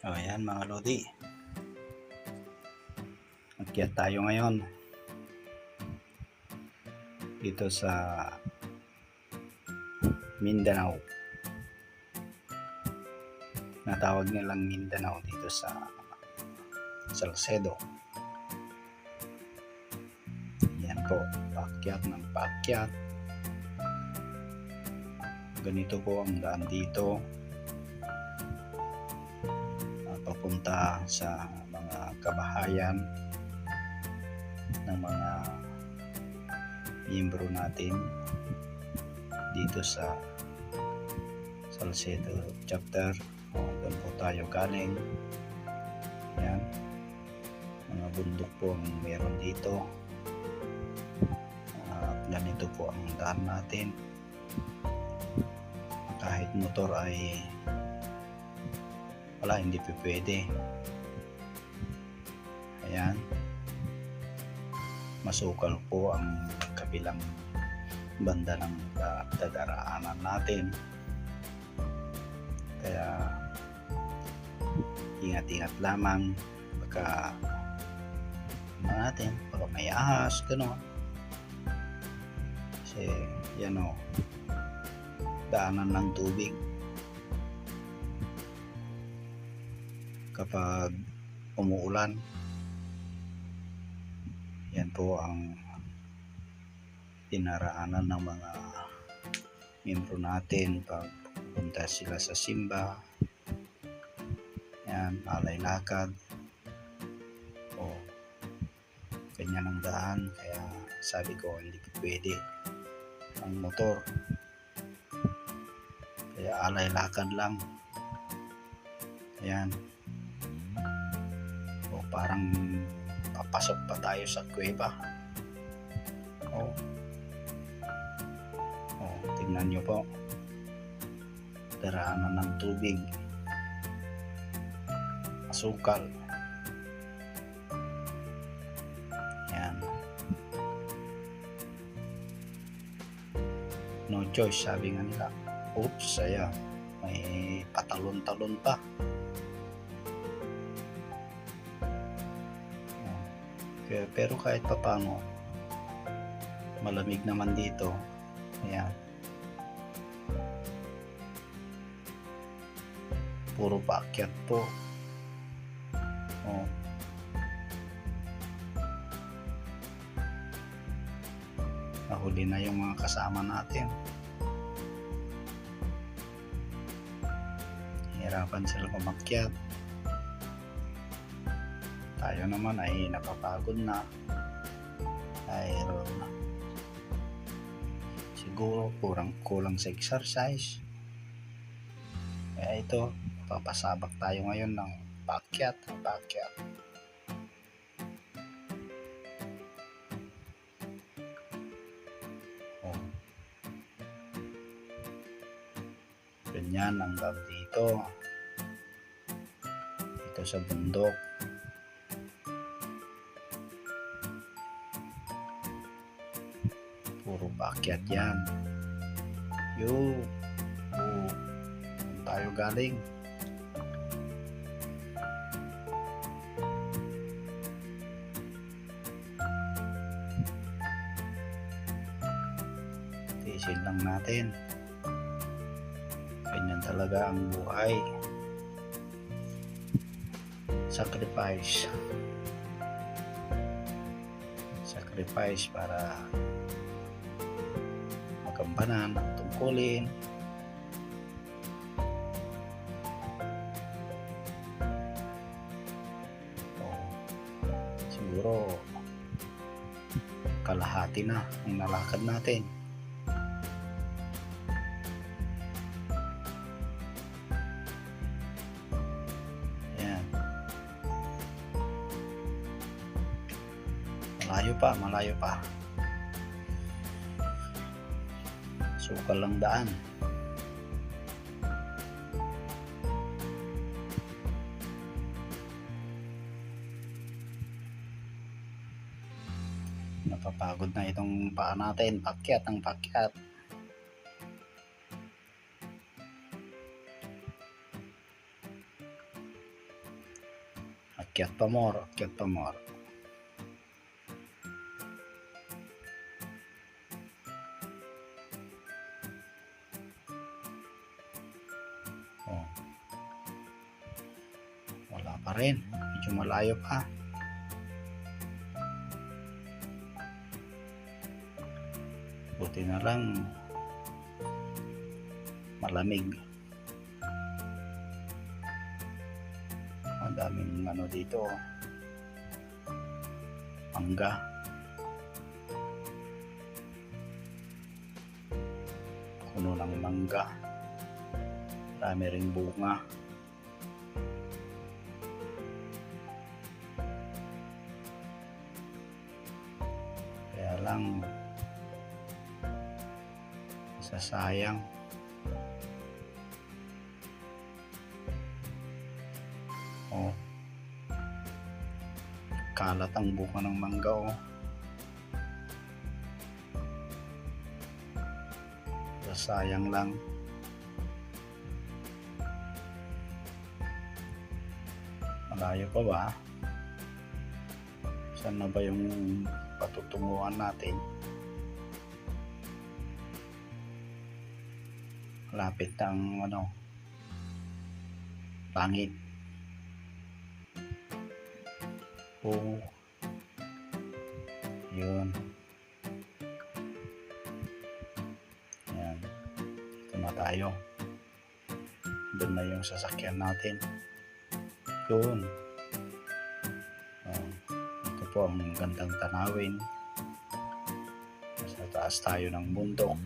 O yan mga lodi. Akyat tayo ngayon. Dito sa Mindanao. Natawag nilang Mindanao dito sa Salcedo. Yan po, paakyat ng paakyat. Ganito po ang daan dito. Papunta sa mga kabahayan ng mga miyembro natin dito sa Salcedo chapter. O doon po tayo galing. Yan. Mga bundok po ang meron dito. At ganito po ang daan natin. Kahit motor ay wala hindi pa pwede. Ayan. Masukal po ang kabilang banda ng uh, dadaraanan natin. Kaya ingat-ingat lamang. Baka ano natin baka may ahas gano'n. Kasi yan o daanan ng tubig kapag umuulan. Yan po ang dinaraanan ng mga miyembro natin pag punta sila sa simba. Yan, alay lakad. O ganyan ang daan. Kaya sabi ko hindi pwede ang motor. Kaya alay lakad lang. Ayan. o parang papasok pa tayo sa kuweba. O o tingnan nyo po. Daraanan ng tubig. Asukal. Yan. No choice sabi nga nila. Oops ayan. May patalon-talon pa Kaya, pero kahit papano malamig naman dito. Ayan. Puro paakyat po. Oh. nahuli na yung mga kasama natin. Hirapan sila kumakyat tayo naman ay napapagod na. Dahil siguro kurang kulang sa exercise. Kaya ito papasabak tayo ngayon ng paakyat paakyat oh. ganyan hanggang dito. Dito sa bundok puro paakyat yan. Yo oh. Tayo galing. Tiisin lang natin. Ganyan talaga ang buhay. Sacrifice. Sacrifice para ang tungkulin o siguro kalahati na ang nalakad natin Ayan. Malayo pa, malayo pa. Sukal lang daan. Napapagod na itong paa natin. Pakyat ang pakyat. Akyat pa more, akyat pa more. Wala pa rin. Medyo malayo pa. Buti na lang malamig. Ang daming ano dito. Mangga. Puno ng mangga. Dami ring bunga. Lang sasayang. Oh. Kalat ang buka ng mangga oh. Sayang lang. Malayo pa ba? Saan na ba yung patutunguhan natin? Lapit ang ano pangit. Oo. Yun. Yan. Ito na tayo. Doon na yung sasakyan natin. Yun. Po ang gandang tanawin. Sa taas tayo ng bundok.